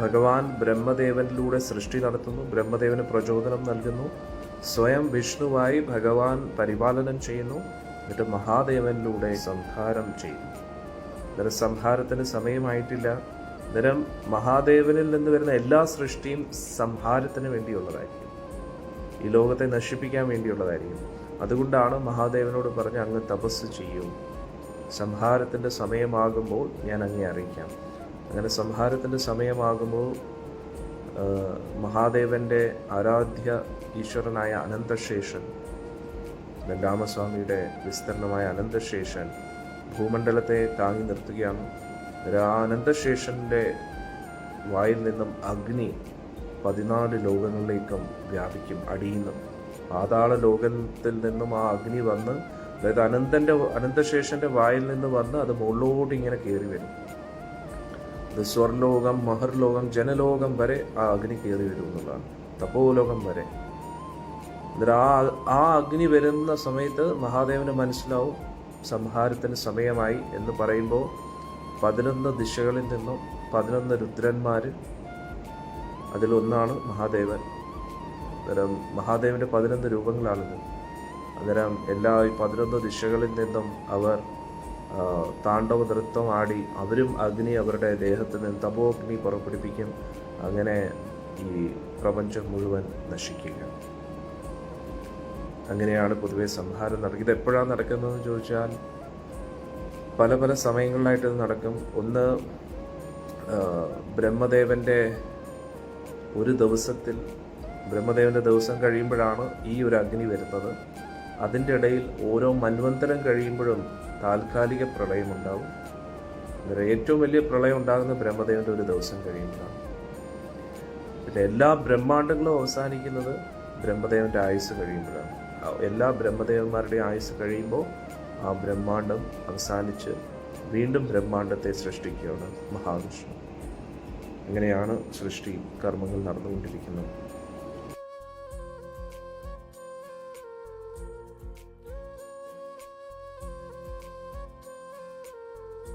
ഭഗവാൻ ബ്രഹ്മദേവനിലൂടെ സൃഷ്ടി നടത്തുന്നു. ബ്രഹ്മദേവന് പ്രചോദനം നൽകുന്നു. സ്വയം വിഷ്ണുവായി ഭഗവാൻ പരിപാലനം ചെയ്യുന്നു. എന്നിട്ട് മഹാദേവനിലൂടെ സംഹാരം ചെയ്യുന്നു. അന്നേരം സംഹാരത്തിന് സമയമായിട്ടില്ല. അന്നേരം മഹാദേവനിൽ നിന്ന് വരുന്ന എല്ലാ സൃഷ്ടിയും സംഹാരത്തിന് വേണ്ടിയുള്ളതായിരിക്കും. ഈ ലോകത്തെ നശിപ്പിക്കാൻ വേണ്ടിയുള്ളതായിരിക്കും. അതുകൊണ്ടാണ് മഹാദേവനോട് പറഞ്ഞ് അങ്ങ് തപസ് ചെയ്യൂ. സംഹാരത്തിന്റെ സമയമാകുമ്പോൾ ഞാൻ അങ്ങേ അറിയിക്കാം. അങ്ങനെ സംഹാരത്തിന്റെ സമയമാകുമ്പോൾ മഹാദേവന്റെ ആരാധ്യ ഈശ്വരനായ അനന്തശേഷൻ രാമസ്വാമിയുടെ വിസ്തീർണമായ അനന്തശേഷൻ ഭൂമണ്ഡലത്തെ താങ്ങി നിർത്തുകയാണ്. ആ അനന്തശേഷന്റെ വായിൽ നിന്നും അഗ്നി പതിനാല് ലോകങ്ങളിലേക്കും വ്യാപിക്കും അടിയുന്നു. പാതാള ലോകത്തിൽ നിന്നും ആ അഗ്നി വന്ന് അതായത് അനന്തന്റെ അനന്തശേഷന്റെ വായിൽ നിന്ന് വന്ന് അത് മുകളിലോട്ട് ഇങ്ങനെ കയറി വരും. ഇത് സ്വർലോകം മഹർലോകം ജനലോകം വരെ ആ അഗ്നി കയറി വരും എന്നുള്ളതാണ്. തപോലോകം വരെ. എന്നിട്ട് ആ ആ അഗ്നി വരുന്ന സമയത്ത് മഹാദേവന് മനസ്സിലാവും സംഹാരത്തിന് സമയമായി എന്ന് പറയുമ്പോൾ പതിനൊന്ന് ദിശകളിൽ നിന്നും പതിനൊന്ന് രുദ്രന്മാർ അതിലൊന്നാണ് മഹാദേവൻ. അന്നേരം മഹാദേവന്റെ പതിനൊന്ന് രൂപങ്ങളാണിത്. അന്നേരം എല്ലാ പതിനൊന്ന് ദിശകളിൽ നിന്നും അവർ താണ്ഡവ നൃത്തം ആടി അവരും അഗ്നി അവരുടെ ദേഹത്ത് നിന്ന് തപോഗ്നി പുറപ്പെടുപ്പിക്കും അങ്ങനെ ഈ പ്രപഞ്ചം മുഴുവൻ നശിക്കുക. അങ്ങനെയാണ് പൊതുവെ സംഹാരം നടക്കുക ഇത് എപ്പോഴാണ് നടക്കുന്നതെന്ന് ചോദിച്ചാൽ പല പല സമയങ്ങളിലായിട്ട് ഇത് നടക്കും. ഒന്ന് ബ്രഹ്മദേവന്റെ ഒരു ദിവസത്തിൽ ബ്രഹ്മദേവന്റെ ദിവസം കഴിയുമ്പോഴാണ് ഈ ഒരു അഗ്നി വരുന്നത്. അതിന്റെ ഇടയിൽ ഓരോ മന്വന്തരം കഴിയുമ്പോഴും താൽക്കാലിക പ്രളയം ഉണ്ടാവും അന്നേരം ഏറ്റവും വലിയ പ്രളയം ഉണ്ടാകുന്ന ബ്രഹ്മദേവന്റെ ഒരു ദിവസം കഴിയുമ്പോഴാണ് പിന്നെ എല്ലാ ബ്രഹ്മാണ്ടങ്ങളും അവസാനിക്കുന്നത് ബ്രഹ്മദേവന്റെ ആയുസ് കഴിയുമ്പോഴാണ്. എല്ലാ ബ്രഹ്മദേവന്മാരുടെയും ആയുസ് കഴിയുമ്പോൾ ആ ബ്രഹ്മാണ്ടം അവസാനിച്ച് വീണ്ടും ബ്രഹ്മാണ്ടത്തെ സൃഷ്ടിക്കുകയാണ് മഹാവിഷ്ണു. അങ്ങനെയാണ് സൃഷ്ടി കർമ്മങ്ങൾ നടന്നുകൊണ്ടിരിക്കുന്നത്.